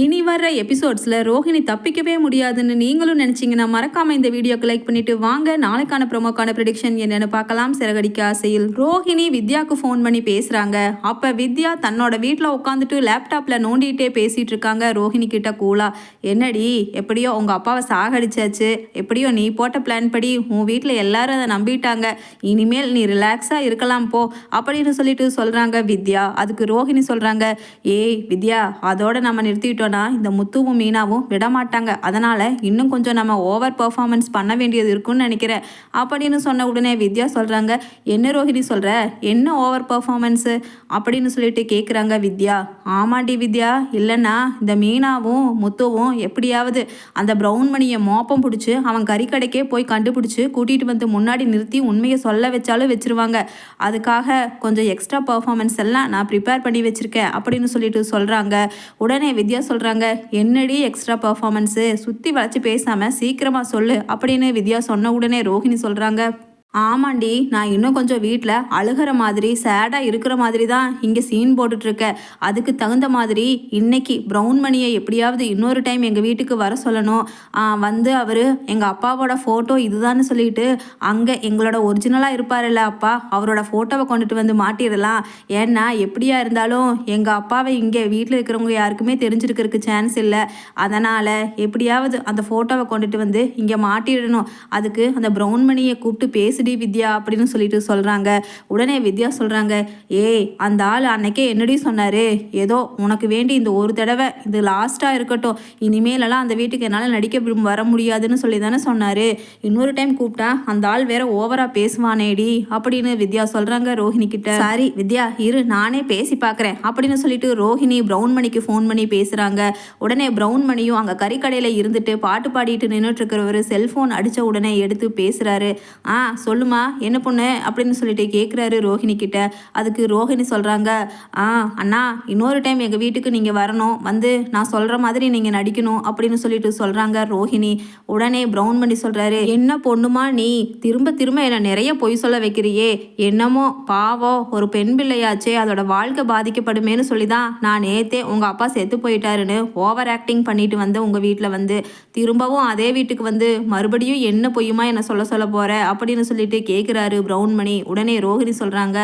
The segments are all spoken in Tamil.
இனி வர்ற எபிசோட்ஸில் ரோஹிணி தப்பிக்கவே முடியாதுன்னு நீங்களும் நினச்சிங்கன்னா மறக்காமல் இந்த வீடியோக்கு லைக் பண்ணிட்டு வாங்க. நாளைக்கான ப்ரோமோக்கான ப்ரிடிக்ஷன் என்னென்னு பார்க்கலாம். சிறகடிக்க ஆசையில் ரோஹிணி வித்யாவுக்கு ஃபோன் பண்ணி பேசுகிறாங்க அப்போ வித்யா தன்னோட வீட்டில் உட்காந்துட்டு லேப்டாப்பில் நோண்டிகிட்டே பேசிகிட்டு இருக்காங்க. ரோஹிணி கிட்ட கூலா என்னடி எப்படியோ உங்கள் அப்பாவை சாகடிச்சாச்சு. எப்படியோ நீ போட்ட பிளான் படி உன் வீட்டில் எல்லாரும் அதை நம்பிட்டாங்க. இனிமேல் நீ ரிலாக்ஸாக இருக்கலாம் போ அப்படின்னு சொல்லிட்டு சொல்கிறாங்க வித்யா. அதுக்கு ரோஹிணி சொல்கிறாங்க ஏய் வித்யா அதோட நம்ம நிறுத்திட்டோன்னா இந்த முத்துவும் மீனாவும் விட மாட்டாங்க அதனால் இன்னும் கொஞ்சம் நம்ம ஓவர் பர்ஃபார்மன்ஸ் பண்ண வேண்டியது இருக்குன்னு நினைக்கிறேன். அப்படின்னு சொன்ன உடனே வித்யா சொல்கிறாங்க என்ன ரோஹிணி சொல்கிற என்ன ஓவர் பர்ஃபார்மன்ஸு அப்படின்னு சொல்லிட்டு கேட்குறாங்க வித்யா. ஆமாண்டி வித்யா இல்லைன்னா இந்த மீனாவும் முத்துவும் எப்படியாவது அந்த ப்ரௌன் மணியை மோப்பம் பிடிச்சி அவன் கறிக்கடைக்கே போய் கண்டுபிடிச்சி கூட்டிகிட்டு வந்து முன்னாடி நிறுத்தி உண்மையை சொல்ல வச்சாலும் வச்சிருவாங்க. அதுக்காக கொஞ்சம் எக்ஸ்ட்ரா பர்ஃபார்மன்ஸ் எல்லாம் நான் ப்ரிப்பேர் பண்ணி வச்சுருக்கேன். அப்படின்னு சொல்லிட்டு சொல்கிறாங்க உடனே வித்யா சொல்கிறாங்க என்னடி எக்ஸ்ட்ரா பர்ஃபார்மன்ஸு சுற்றி வளைச்சி பேசாமல் சீக்கிரமாக சொல்லு அப்படின்னு வித்யா சொன்ன உடனே ரோஹிணி சொல்கிறாங்க ஆமாண்டி நான் இன்னும் கொஞ்சம் வீட்டில் அழுகிற மாதிரி சேடாக இருக்கிற மாதிரி தான் இங்கே சீன் போட்டுட்ருக்க. அதுக்கு தகுந்த மாதிரி இன்னைக்கு ப்ரௌன் மணியை எப்படியாவது இன்னொரு டைம் எங்கள் வீட்டுக்கு வர சொல்லணும். வந்து அவர் எங்கள் அப்பாவோட ஃபோட்டோ இதுதான்னு சொல்லிட்டு அங்கே எங்களோட ஒரிஜினலாக இருப்பார்ல அப்பா அவரோட ஃபோட்டோவை கொண்டுட்டு வந்து மாட்டிடலாம். ஏன்னா எப்படியா இருந்தாலும் எங்கள் அப்பாவை இங்கே வீட்டில் இருக்கிறவங்க யாருக்குமே தெரிஞ்சிருக்கிறதுக்கு சான்ஸ் இல்லை. அதனால் எப்படியாவது அந்த ஃபோட்டோவை கொண்டுட்டு வந்து இங்கே மாட்டிடணும். அதுக்கு அந்த ப்ரௌன் மணியை கூப்பிட்டு பேசுடி வித்யா அப்படின்னு சொல்லிட்டு சொல்கிறாங்க உடனே வித்யா சொல்கிறாங்க ஏய் அந்த ஆள் அன்னைக்கே என்னடி சொன்னார்? ஏதோ உனக்கு வேண்டி இந்த ஒரு தடவை இது லாஸ்ட்டாக இருக்கட்டும். இனிமேலெல்லாம் அந்த வீட்டுக்கு என்னால் நடிக்க வர முடியாதுன்னு சொல்லி தானே சொன்னார். இன்னொரு டைம் கூப்பிட்டா அந்த ஆள் வேற ஓவராக பேசுவானேடி அப்படின்னு வித்யா சொல்கிறாங்க ரோஹிணி கிட்ட. சாரி வித்யா இரு நானே பேசி பார்க்குறேன் அப்படின்னு சொல்லிட்டு ரோஹிணி ப்ரௌன் மணிக்கு ஃபோன் பண்ணி பேசுகிறாங்க உடனே ப்ரௌன் மணியும் அங்கே கறிக்கடையில் இருந்துட்டு பாட்டு பாடிட்டு நின்றுட்டு இருக்கிறவர் செல்ஃபோன் அடித்த உடனே எடுத்து பேசுகிறாரு ஆ சொல்லுமா என்ன பொண்ணு? அப்படின்னு சொல்லிட்டு கேட்குறாரு ரோஹிணி கிட்ட. அதுக்கு ரோஹிணி சொல்கிறாங்க ஆ அண்ணா இன்னொரு டைம் எங்கள் வீட்டுக்கு நீங்கள் வரணும். வந்து நான் சொல்கிற மாதிரி நீங்கள் நடிக்கணும் அப்படின்னு சொல்லிட்டு சொல்கிறாங்க ரோஹிணி. உடனே ப்ரௌன் பண்ணி சொல்கிறாரு என்ன பொண்ணுமா நீ? திரும்ப திரும்ப என்னை நிறைய பொய் சொல்ல வைக்கிறியே. என்னமோ பாவம் ஒரு பெண் பிள்ளையாச்சே அதோட வாழ்க்கை பாதிக்கப்படுமேன்னு சொல்லி தான் நான் நேத்தே உங்கள் அப்பா செத்து போயிட்டாருன்னு ஓவர் ஆக்டிங் பண்ணிட்டு வந்து உங்கள் வீட்டில் வந்து. திரும்பவும் அதே வீட்டுக்கு வந்து மறுபடியும் என்ன பொய்யுமா என்னை சொல்ல சொல்ல போகிற அப்படின்னு சொல்லிட்டு கேட்குறாரு ப்ரௌன் மணி. உடனே ரோஹிணி சொல்கிறாங்க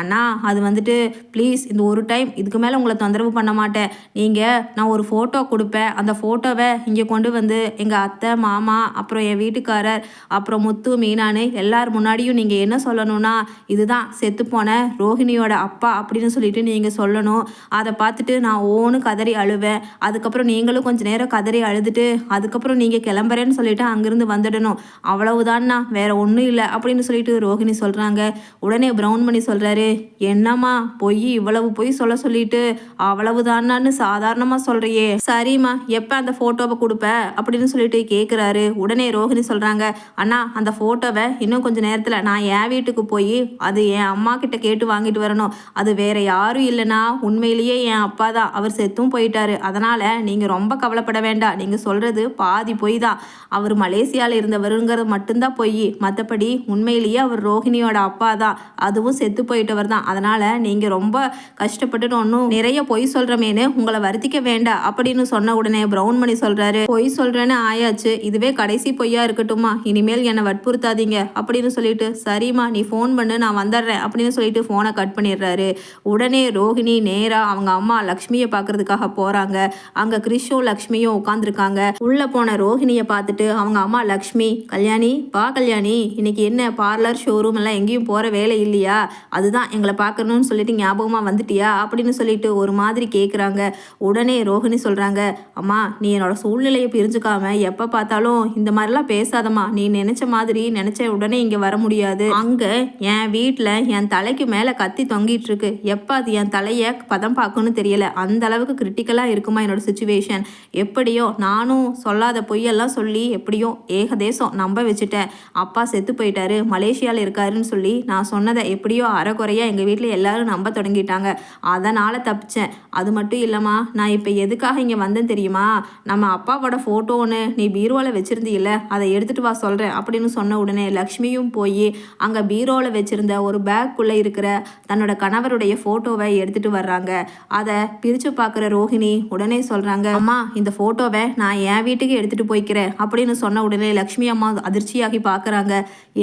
அண்ணா அது வந்துட்டு ப்ளீஸ் இந்த ஒரு டைம் இதுக்கு மேலே உங்களை தொந்தரவு பண்ண மாட்டேன். நீங்கள் நான் ஒரு ஃபோட்டோ கொடுப்பேன். அந்த ஃபோட்டோவை இங்கே கொண்டு வந்து எங்கள் அத்தை மாமா அப்புறம் என் வீட்டுக்காரர் அப்புறம் முத்து மீனானு எல்லார் முன்னாடியும் நீங்கள் என்ன சொல்லணும்னா இதுதான் செத்துப்போன ரோஹிணியோட அப்பா அப்படின்னு சொல்லிட்டு நீங்கள் சொல்லணும். அதை பார்த்துட்டு நான் ஓனு கதறி அழுவேன். அதுக்கப்புறம் நீங்களும் கொஞ்சம் நேரம் கதறி அழுதுட்டு அதுக்கப்புறம் நீங்கள் கிளம்புறேன்னு சொல்லிட்டு அங்கேருந்து வந்துடணும். அவ்வளவுதான்ண்ணா வேற ஒன்றும் இல்லை. அப்படின்னு சொல்லிட்டு ரோஹிணி சொல்கிறாங்க உடனே ப்ரௌன் பண்ணி சொல்கிறாரு என்னம்மா பொய் இவ்வளவு பொய் சொல்ல சொல்லிட்டு அவ்வளவுதானான்னு சாதாரணமாக சொல்கிறியே சரிம்மா எப்போ அந்த ஃபோட்டோவை கொடுப்ப? அப்படின்னு சொல்லிட்டு கேட்குறாரு உடனே ரோஹிணி சொல்கிறாங்க அண்ணா அந்த ஃபோட்டோவை இன்னும் கொஞ்சம் நேரத்தில் நான் என் வீட்டுக்கு போய் அது என் அம்மா கிட்ட கேட்டு வாங்கிட்டு வரணும். அது வேற யாரும் இல்லைன்னா உண்மையிலேயே என் அப்பா தான். அவர் செத்தும் போயிட்டாரு. அதனால் நீங்கள் ரொம்ப கவலைப்பட வேண்டாம். நீங்கள் சொல்கிறது பாதி பொய் தான். அவர் மலேசியாவில் இருந்தவருங்கிறது மட்டும்தான் பொய். மற்றபடி உண்மையிலேயே அவர் ரோஹிணியோட அப்பா தான். அதுவும் செத்து போயிட்டவர் தான். அதனால் நீங்கள் ரொம்ப கஷ்டப்பட்டுட்டு ஒன்றும் நிறைய பொய் சொல்கிறமேனு உங்களை வருத்திக்க வேண்டாம் அப்படின்னு சொன்ன உடனே ப்ரௌன் மணி சொல்கிறாரு பொய் சொல்கிறேன்னு ஆயாச்சு. இதுவே கடைசி பொய்யா இருக்கட்டுமா இனிமேல் என்னை வற்புறுத்தாதீங்க அப்படின்னு சொல்லிட்டு சரிம்மா நீ ஃபோன் பண்ணு நான் வந்துடுறேன் அப்படின்னு சொல்லிட்டு ஃபோனை கட் பண்ணிடுறாரு. உடனே ரோஹிணி நேராக அவங்க அம்மா லக்ஷ்மியை பார்க்கறதுக்காக போகிறாங்க அங்கே கிறிஷும் லக்ஷ்மியும் உட்காந்துருக்காங்க உள்ளே போன ரோஹிணியை பார்த்துட்டு அவங்க அம்மா லக்ஷ்மி கல்யாணி பா கல்யாணி இன்னைக்கு என்ன பார்லர் ஷோரூம் எல்லாம் எங்கேயும் போகிற வேலை இல்லையா? அதுதான் எங்களை பார்க்கணும்னு சொல்லிட்டு ஞாபகமாக வந்துட்டியா? அப்படின்னு சொல்லிட்டு ஒரு மாதிரி கேட்குறாங்க உடனே ரோஹிணி சொல்கிறாங்க அம்மா நீ என்னோட சூழ்நிலையை பிரிஞ்சுக்காம எப்போ பார்த்தாலும் இந்த மாதிரிலாம் பேசாதம்மா. நீ நினச்ச மாதிரி நினச்ச உடனே இங்கே வர முடியாது. அங்கே என் வீட்டில் என் தலைக்கு மேலே கத்தி தொங்கிட்டு இருக்கு. எப்போ அது என் தலையை பதம் பார்க்கணும்னு தெரியல. அந்த அளவுக்கு கிரிட்டிக்கலாக இருக்குமா என்னோட சுச்சுவேஷன் எப்படியோ நானும் சொல்லாத பொய்யெல்லாம் சொல்லி எப்படியோ ஏகதேசம் நம்ப வச்சுட்டேன். அப்பா செத்து போயிட்டேன் போயிட்டாரு மலேசியாவில் இருக்காருன்னு சொல்லி நான் சொன்னதை எப்படியோ அறக்குறையாக எங்கள் வீட்டில் எல்லாரும் நம்ப தொடங்கிட்டாங்க. அதனால் தப்பிச்சேன். அது மட்டும் இல்லைம்மா நான் இப்போ எதுக்காக இங்கே வந்தேன் தெரியுமா? நம்ம அப்பாவோட ஃபோட்டோ ஒன்று நீ பீரோவில் வச்சுருந்தீல்ல அதை எடுத்துகிட்டு வா சொல்கிறேன் அப்படின்னு சொன்ன உடனே லக்ஷ்மியும் போய் அங்கே பீரோவில் வச்சுருந்த ஒரு பேக்குள்ளே இருக்கிற தன்னோட கணவருடைய ஃபோட்டோவை எடுத்துகிட்டு வர்றாங்க. அதை பிரித்து பார்க்குற ரோஹிணி உடனே சொல்கிறாங்க அம்மா இந்த ஃபோட்டோவை நான் என் வீட்டுக்கு எடுத்துகிட்டு போய்க்கிறேன் அப்படின்னு சொன்ன உடனே லக்ஷ்மி அம்மா அதிர்ச்சியாகி பார்க்குறாங்க.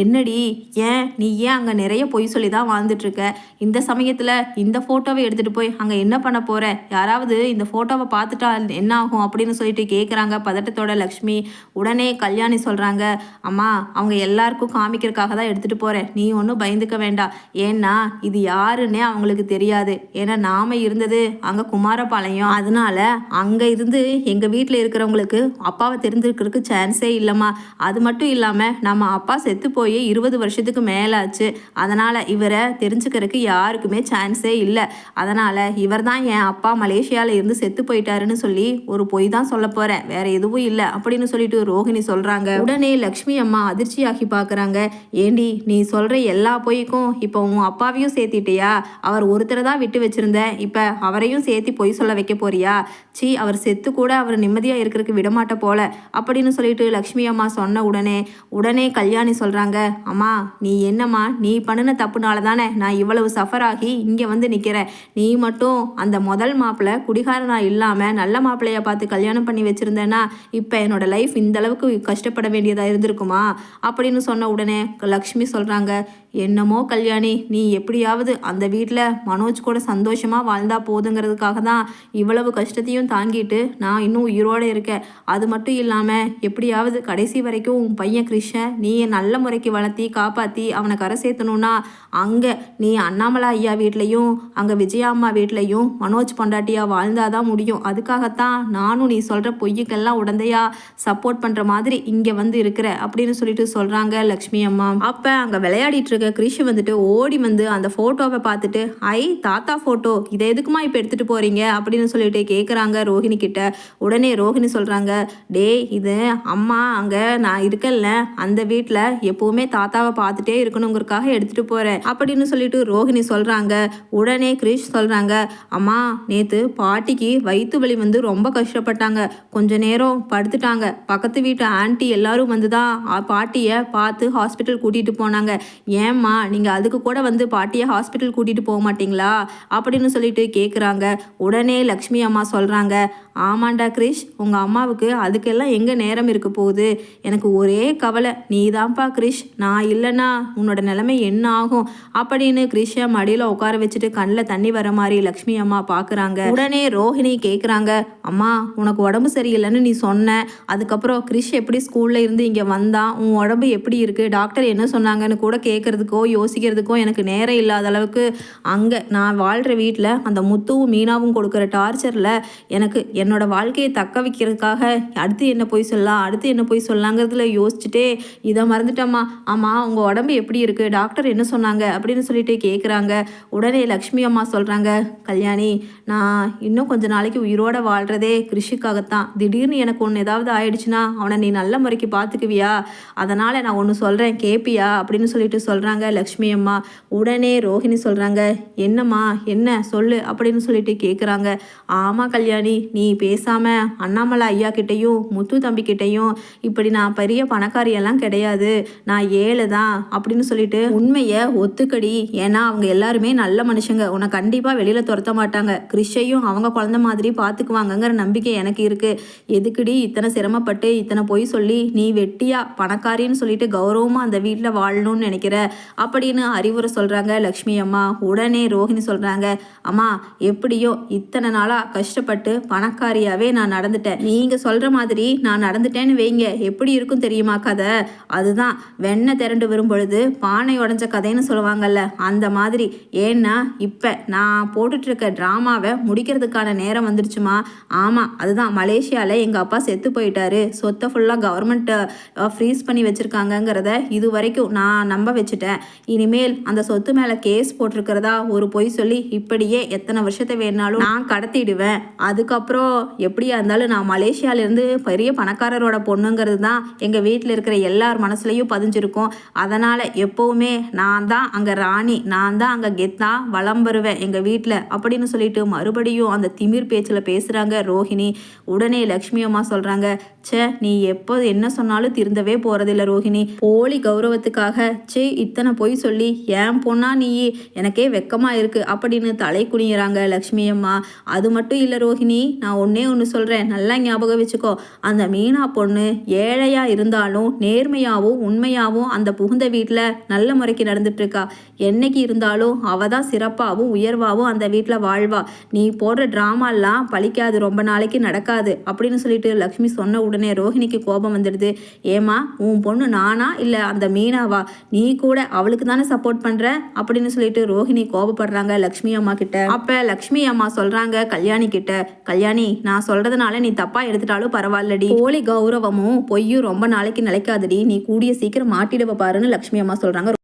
என்னடி? ஏன்? நீ ஏன் அங்கே நிறைய பொய் சொல்லி தான் வாழ்ந்துட்டுருக்க? இந்த சமயத்தில் இந்த ஃபோட்டோவை எடுத்துகிட்டு போய் அங்கே என்ன பண்ண போகிற யாராவது இந்த ஃபோட்டோவை பார்த்துட்டா என்ன ஆகும் அப்படின்னு சொல்லிட்டு கேட்குறாங்க பதட்டத்தோட லக்ஷ்மி. உடனே கல்யாணி சொல்கிறாங்க அம்மா அவங்க எல்லாருக்கும் காமிக்கிறதுக்காக தான் எடுத்துகிட்டு போகிறேன் நீ ஒன்றும் பயந்துக்க வேண்டாம். ஏன்னா இது யாருன்னே அவங்களுக்கு தெரியாது. ஏன்னா நாம் இருந்தது அங்கே குமாரபாளையம். அதனால அங்கே இருந்து எங்கள் வீட்டில் இருக்கிறவங்களுக்கு அப்பாவை தெரிஞ்சிருக்கிறதுக்கு சான்ஸே இல்லைம்மா. அது மட்டும் இல்லாமல் நம்ம அப்பா செத்து போய் இருபது வருஷத்துக்கு மேலாச்சு. அதனால் இவரை தெரிஞ்சுக்கிறதுக்கு யாருக்குமே சான்ஸே இல்லை. அதனால் இவர் தான் என் அப்பா மலேசியாவில் இருந்து செத்து போயிட்டாருன்னு சொல்லி ஒரு பொய் தான் சொல்ல போகிறேன் வேற எதுவும் இல்லை அப்படின்னு சொல்லிட்டு ரோஹிணி சொல்கிறாங்க உடனே லக்ஷ்மி அம்மா அதிர்ச்சியாகி பார்க்குறாங்க ஏண்டி நீ சொல்கிற எல்லா பொய்க்கும் இப்போ உன் அப்பாவையும் சேர்த்திட்டியா? அவர் ஒருத்தரை தான் விட்டு வச்சுருந்த இப்போ அவரையும் சேர்த்து பொய் சொல்ல வைக்க போறியா? சீ அவர் செத்து கூட அவர் நிம்மதியாக இருக்கிறதுக்கு விடமாட்ட போல. அப்படின்னு சொல்லிட்டு லக்ஷ்மி அம்மா சொன்ன உடனே உடனே கல்யாணி சொல்கிறாங்க அம்மா நீ என்னம்மா நீ பண்ணின தப்புனால தானே நான் இவ்வளவு சஃபர் ஆகி இங்கே வந்து நிற்கிறேன் நீ மட்டும் அந்த முதல் மாப்பிள்ளை குடிகாரனா இல்லாமல் நல்ல மாப்பிள்ளையை பார்த்து கல்யாணம் பண்ணி வச்சுருந்தேன்னா இப்போ என்னோட லைஃப் இந்தளவுக்கு கஷ்டப்பட வேண்டியதாக இருந்திருக்குமா? அப்படின்னு சொன்ன உடனே லக்ஷ்மி சொல்கிறாங்க என்னமோ கல்யாணி நீ எப்படியாவது அந்த வீட்டில் மனோஜ் கூட சந்தோஷமாக வாழ்ந்தா போதுங்கிறதுக்காக தான் இவ்வளவு கஷ்டத்தையும் தாங்கிட்டு நான் இன்னும் உயிரோடு இருக்கேன். அது மட்டும் இல்லாமல் எப்படியாவது கடைசி வரைக்கும் உன் பையன் கிருஷ்ணன் நீ நல்ல முறைக்கு வளர்த்தி காப்பாற்றி அவனை கரை சேர்த்தணும்னா அங்கே நீ அண்ணாமலா ஐயா வீட்லேயும் அங்கே விஜயா அம்மா வீட்லேயும் மனோஜ் பொண்டாட்டியாக வாழ்ந்தாதான் முடியும். அதுக்காகத்தான் நானும் நீ சொல்கிற பொய்யுக்கெல்லாம் உடந்தையா சப்போர்ட் பண்ணுற மாதிரி இங்கே வந்து இருக்கிற அப்படின்னு சொல்லிட்டு சொல்கிறாங்க லக்ஷ்மி அம்மா. அப்போ அங்கே விளையாடிட்டு இருக்க கிரிஷ் வந்துட்டு ஓடி வந்து அந்த ஃபோட்டோவை பார்த்துட்டு ஐ தாத்தா ஃபோட்டோ இதை எதுக்குமா இப்போ எடுத்துகிட்டு போகிறீங்க அப்படின்னு சொல்லிட்டு கேட்குறாங்க ரோஹிணி கிட்ட. உடனே ரோஹிணி சொல்கிறாங்க டேய் இது அம்மா அங்கே நான் இருக்கல அந்த வீட்டில் எப்போவுமே தாத்தாவை பார்த்துட்டே இருக்கணுங்கிறதுக்காக எடுத்துகிட்டு போகிறேன் அப்படின்னு சொல்லிட்டு ரோஹிணி சொல்கிறாங்க உடனே கிரிஷ் சொல்கிறாங்க அம்மா நேற்று பாட்டிக்கு வயிற்று வலி வந்து ரொம்ப கஷ்டப்பட்டாங்க. கொஞ்ச நேரம் படுத்துட்டாங்க. பக்கத்து வீட்டு ஆண்டி எல்லாரும் வந்து தான் பாட்டியை பார்த்து ஹாஸ்பிட்டல் கூட்டிகிட்டு போனாங்க. ஏன் ஏம்மா நீங்கள் அதுக்கு கூட வந்து பாட்டியை ஹாஸ்பிட்டல் கூட்டிகிட்டு போக மாட்டீங்களா? அப்படின்னு சொல்லிட்டு கேட்குறாங்க உடனே லக்ஷ்மி அம்மா சொல்கிறாங்க ஆமாண்டா கிரிஷ் உங்கள் அம்மாவுக்கு அதுக்கெல்லாம் எங்கே நேரம் இருக்க போகுது? எனக்கு ஒரே கவலை. நீ தான்ப்பா கிரிஷ் நான் இல்லைன்னா உன்னோட நிலைமை என்ன ஆகும்? அப்படின்னு கிரிஷை மடியில் உட்கார வச்சுட்டு கண்ணில் தண்ணி வர மாதிரி லக்ஷ்மி அம்மா பார்க்குறாங்க உடனே ரோஹிணி கேட்குறாங்க அம்மா உனக்கு உடம்பு சரியில்லைன்னு நீ சொன்ன. அதுக்கப்புறம் கிரிஷ் எப்படி ஸ்கூலில் இருந்து இங்கே வந்தான் உன் உடம்பு எப்படி இருக்குது டாக்டர் என்ன சொன்னாங்கன்னு கூட கேட்கறதுக்கோ யோசிக்கிறதுக்கோ எனக்கு நேரம் இல்லாத அளவுக்கு அங்கே நான் வாழ்கிற வீட்டில் அந்த முத்துவும் மீனாவும் கொடுக்குற டார்ச்சரில் எனக்கு என்னோட வாழ்க்கையை தக்க வைக்கிறதுக்காக அடுத்து என்ன போய் சொல்லலாம் அடுத்து என்ன போய் சொல்லலாங்கிறதுல யோசிச்சுட்டே இதை மறந்துட்டம்மா. ஆமாம் உங்கள் உடம்பு எப்படி இருக்குது டாக்டர் என்ன சொன்னாங்க? அப்படின்னு சொல்லிட்டு கேட்குறாங்க உடனே லக்ஷ்மி அம்மா சொல்கிறாங்க கல்யாணி நான் இன்னும் கொஞ்ச நாளைக்கு உயிரோட வாழ்கிறதே கிருஷிக்காகத்தான். திடீர்னு எனக்கு ஒன்று ஏதாவது ஆயிடுச்சுன்னா அவனை நீ நல்ல முறைக்கு பார்த்துக்குவியா அதனால் நான் ஒன்று சொல்கிறேன் கேப்பியா? அப்படின்னு சொல்லிட்டு சொல்கிறாங்க லக்ஷ்மி அம்மா. உடனே ரோஹிணி சொல்கிறாங்க என்னம்மா என்ன? சொல்லு. அப்படின்னு சொல்லிட்டு கேட்குறாங்க ஆமாம் கல்யாணி நீ பேசாமல் அண்ணாமலை ஐயா கிட்டேயும் முத்து தம்பிக்கிட்டேயும் இப்படி நான் பெரிய பணக்காரியெல்லாம் கிடையாது. நான் ஏழை தான் அப்படின்னு சொல்லிட்டு உண்மையை ஒத்துக்கடி. ஏன்னா அவங்க எல்லாருமே நல்ல மனுஷங்க. உன்னை கண்டிப்பாக வெளியில் துரத்த மாட்டாங்க. கிறிஷையும் அவங்க குழந்த மாதிரி பார்த்துக்குவாங்கங்கிற நம்பிக்கை எனக்கு இருக்குது எதுக்குடி இத்தனை சிரமப்பட்டு இத்தனை பொய் சொல்லி நீ வெட்டியா பணக்காரின்னு சொல்லிட்டு கௌரவமாக அந்த வீட்டில் வாழணும்னு நினைக்கிற? அப்படின்னு அறிவுரை சொல்கிறாங்க லக்ஷ்மி அம்மா. உடனே ரோஹிணி சொல்கிறாங்க அம்மா எப்படியோ இத்தனை நாளாக கஷ்டப்பட்டு பணக்காரியாகவே நான் நடந்துட்டேன். நீங்கள் சொல்கிற மாதிரி நான் நடந்துட்டேன்னு வைங்க. எப்படி இருக்கும் தெரியுமா கதை? அதுதான். வெண்ணெய் திரண்டு வரும் பொழுது பானை உடஞ்ச கதைன்னு சொல்லுவாங்கல்ல அந்த மாதிரி. ஏன்னா இப்போ நான் போட்டுட்ருக்க ட்ராமாவை முடிக்கிறதுக்கான நேரம் வந்துருச்சுமா? ஆமாம் அதுதான். மலேசியாவில் எங்கள் அப்பா செத்து போயிட்டாரு. சொத்தை ஃபுல்லாக கவர்மெண்ட் ஃப்ரீஸ் பண்ணி வச்சுருக்காங்கங்கிறத இது வரைக்கும் நான் நம்ப வச்சுட்டேன். இனிமேல் அந்த சொத்து மேலே கேஸ் போட்டிருக்கிறதா ஒரு பொய் சொல்லி இப்படியே எத்தனை வருஷத்தை வேணாலும் நான் கடத்திடுவேன். அதுக்கப்புறம் எப்படியா இருந்தாலும் நான் மலேசியாவிலேருந்து பெரிய பணக்காரரோட பொண்ணுங்கிறது தான் எங்கள் வீட்டில் இருக்கிற எல்லார் மனசுலையும் பதிஞ்சிருக்கும். அதனால் எப்போவுமே நான் தான் அங்கே ராணி நான் தான் அங்கே கெத்தா வலம் வருவேன் எங்கள் வீட்டில் அப்படின்னு சொல்லிட்டு மறுபடியும் அந்த திமிர் பேச்சில் பேசுகிறாங்க ரோஹிணி. உடனே லக்ஷ்மி அம்மா சொல்கிறாங்க ச்சே நீ எப்போ என்ன சொன்னாலும் திருந்தவே போகிறதில்ல ரோஹிணி. போலி கௌரவத்துக்காக ச்சே இத்தனை பொய் சொல்லி ஏன் பொண்ணா நீ? எனக்கே வெக்கமாக இருக்குது அப்படின்னு தலை குனிகிறாங்க லக்ஷ்மி அம்மா. அது மட்டும் இல்லை ரோஹிணி நான் ஒன்றே ஒன்று சொல்கிறேன் நல்லா ஞாபகம் வச்சுக்கோ. அந்த மீனா பொண்ணு ஏழையாக இருந்தாலும் நேர்மையாகவும் உண்மையாகவும் அந்த புகுந்த வீட்டில் நல்ல முறைக்கு நடந்துட்டுருக்கா. என்னைக்கு இருந்தாலும் அவ தான் சிறப்பாகவும் உயர்வாகவும் அந்த வீட்டில் வாழ்வா. நீ போடுற ட்ராமாலாம் பழிக்காது ரொம்ப நாளைக்கு நடக்காது அப்படின்னு சொல்லிட்டு லக்ஷ்மி சொன்ன உடனே ரோஹிணிக்கு கோபம் வந்துடுது. ஏமா உன் பொண்ணு நானா இல்லை அந்த மீனாவா? நீ கூட அவளுக்கு தானே சப்போர்ட் பண்ணுற அப்படின்னு சொல்லிட்டு ரோஹிணி கோபப்படுறாங்க லக்ஷ்மி அம்மா கிட்ட. அப்போ லக்ஷ்மி அம்மா சொல்கிறாங்க கல்யாணி கிட்ட கல்யாணி நான் சொல்றதுனால நீ தப்பா எடுத்துட்டாலும் பரவாயில்லடி. போலி கௌரவமும் பொய்யும் ரொம்ப நாளைக்கு நிலைக்காதடி. நீ கூடிய சீக்கிரம் மாட்டிடுவ பாருன்னு லக்ஷ்மி அம்மா சொல்றாங்க.